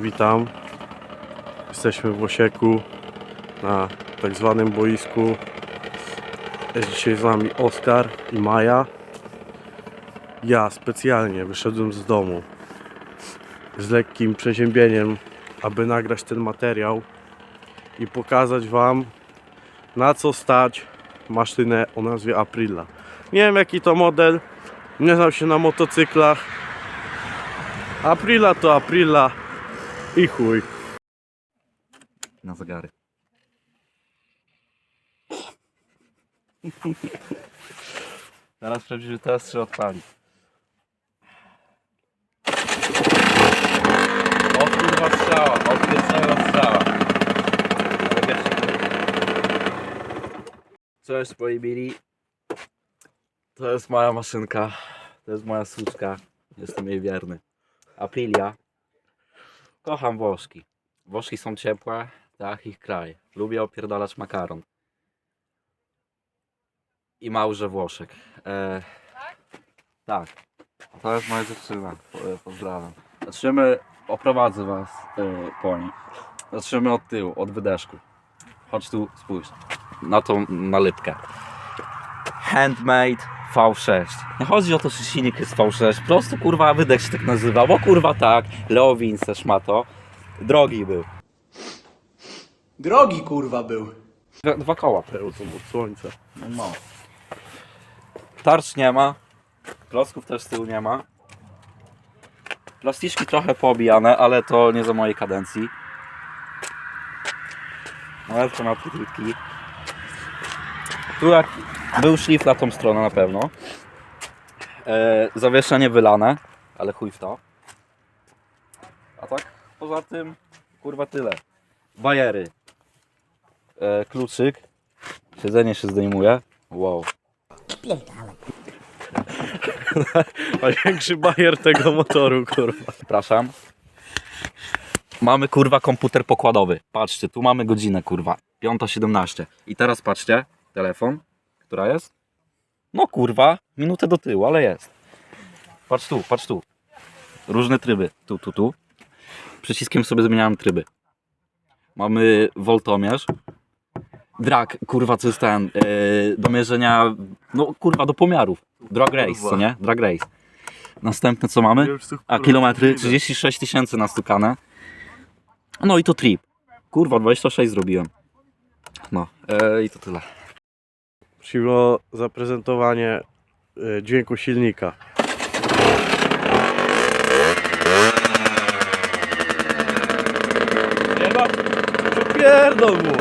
witam. Jesteśmy w Osieku na tak zwanym boisku. Jest dzisiaj z nami Oskar i Maja. Ja specjalnie wyszedłem z domu z lekkim przeziębieniem, aby nagrać ten materiał i pokazać Wam na co stać maszynę o nazwie Aprila. Nie wiem jaki to model, nie znam się na motocyklach. Aprila to Aprila i chuj. na zegary. Teraz prawdziwy test, czy odpali. O kurwa strzała, od pierwszego strzała. Cześć moi mili. To jest moja maszynka. To jest moja słuczka. Jestem jej wierny. Aprilia. Kocham Włoszki. Włoszki są ciepłe, tak ich kraj. Lubię opierdalać makaron. I małże Włoszek. E, tak. To jest moja dziewczyna. Po- e, Pozdrawiam. Zaczniemy, oprowadzę was e, po niej. Zaczniemy od tyłu, od wydeszku. Chodź tu, spójrz. Na tą nalepkę. Handmade V6. Nie chodzi o to, że silnik jest V6. Po prostu kurwa wydech się tak nazywa. Bo kurwa tak. Leo Vince ma to. Drogi był. Drogi kurwa był. Dwa, dwa koła. Pełcą od słońca. No. Tarcz nie ma. Klocków też z tyłu nie ma. Plasticzki trochę poobijane, ale to nie za mojej kadencji. Nalewka na płytki. Tu jak był szlif na tą stronę na pewno. E, zawieszenie wylane, ale chuj w to. A tak poza tym, kurwa tyle. Bajery. E, kluczyk. Siedzenie się zdejmuje. Wow. Największy bajer tego motoru, kurwa. Przepraszam. Mamy kurwa komputer pokładowy. Patrzcie, tu mamy godzinę kurwa. 5.17. I teraz patrzcie, telefon, która jest? No kurwa, minutę do tyłu, ale jest. Patrz tu, patrz tu. Różne tryby. Tu, tu, tu. Przyciskiem sobie zmieniałem tryby. Mamy woltomierz. Drag, kurwa, co jest ten? Yy, do mierzenia, no kurwa, do pomiarów. Drag race, co nie? Drag race. Następne co mamy? A kilometry 36 tysięcy nastukane. No i to trip. Kurwa, 26 zrobiłem. No e, i to tyle. O zaprezentowanie e, dźwięku silnika. Nie ma... Przepierdol mu!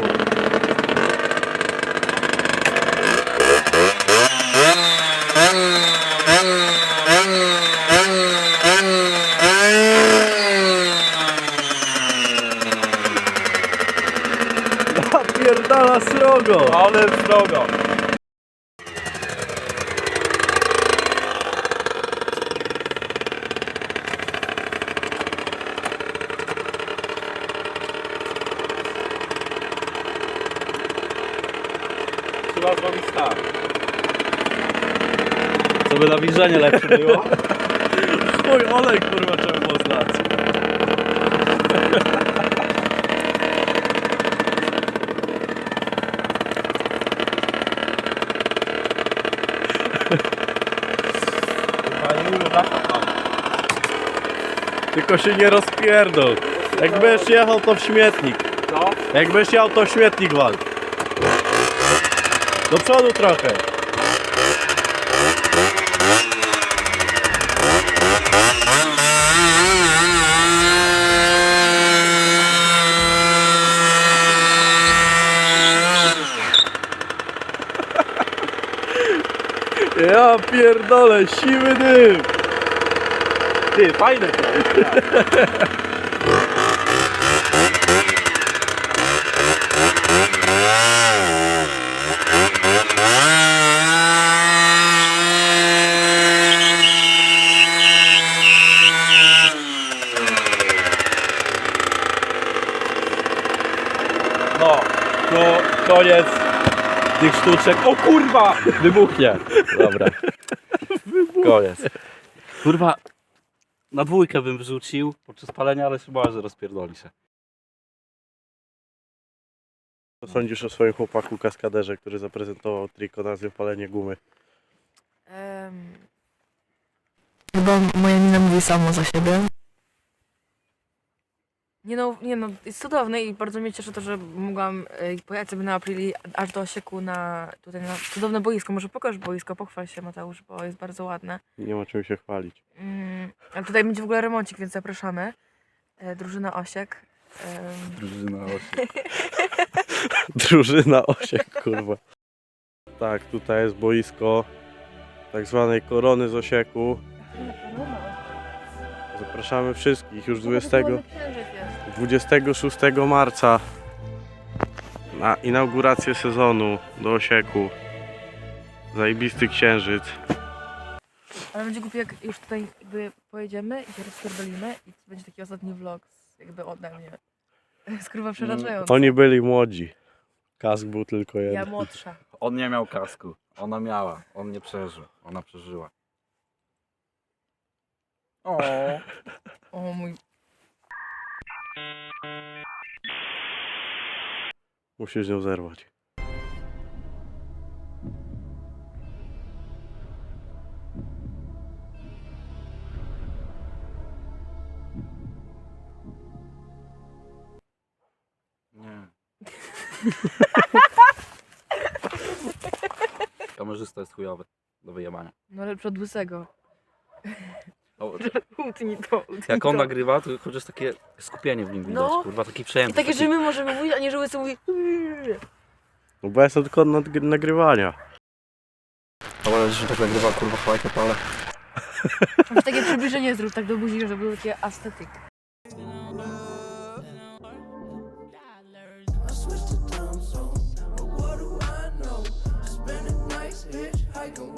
Napierdala srogo! Ale srogo. Trzeba zrobić tak. Co by nawilżenie lepsze było? Chuj, olej kurwa trzeba było znać. Tylko się nie rozpierdol. Jak będziesz jechał to w śmietnik. Co? Jak będziesz jechał to w śmietnik wal. Do przodu trochę. Ja pierdolę, siwy dym. Ty, fajne to. No, to koniec tych sztuczek. O kurwa! Wybuchnie. Dobra. Koniec. Kurwa, na dwójkę bym wrzucił podczas palenia, ale chyba, że rozpierdoli się. Co sądzisz o swoim chłopaku kaskaderze, który zaprezentował triko na palenie gumy? Em, Chyba moja mina mówi samo za siebie. Nie no, nie no, jest cudowny i bardzo mnie cieszy to, że mogłam y, pojechać sobie na Aprili aż do Osieku na tutaj na cudowne boisko. Może pokaż boisko, pochwal się Mateusz, bo jest bardzo ładne. Nie ma czym się chwalić. Mm, ale tutaj będzie w ogóle remoncik, więc zapraszamy. E, drużyna Osiek. Em, Drużyna Drużyna Osiek, kurwa. Tak, tutaj jest boisko tak zwanej korony z Osieku. Zapraszamy wszystkich już 20, 26 marca na inaugurację sezonu do Osieku. Zajebisty księżyc. Ale będzie głupie, jak już tutaj jakby pojedziemy i się rozpierdolimy i to będzie taki ostatni vlog z- jakby ode mnie. Skruwa przerażająca. Oni byli młodzi. Kask był tylko Ja jeden. młodsza. On nie miał kasku. Ona miała. On nie przeżył. Ona przeżyła. O. O mój Musisz nią zerwać. Nie. Kamerzysta jest chujowy do wyjebania. No lepszy od łysego. O, Utnij to, utnij jak on to. nagrywa, to chociaż takie skupienie w nim widać, No. kurwa, taki przejęty. takie, taki- że my możemy mówić, a nie że łysy mówi No bo jest to tylko od nag- nagrywania. Ale że tak nagrywa, kurwa, fajkę, ale... Może takie przybliżenie zrób tak do buzi, żeby był takie aesthetic. I switched to time zone, but what do I know? Spending nights hitchhiking,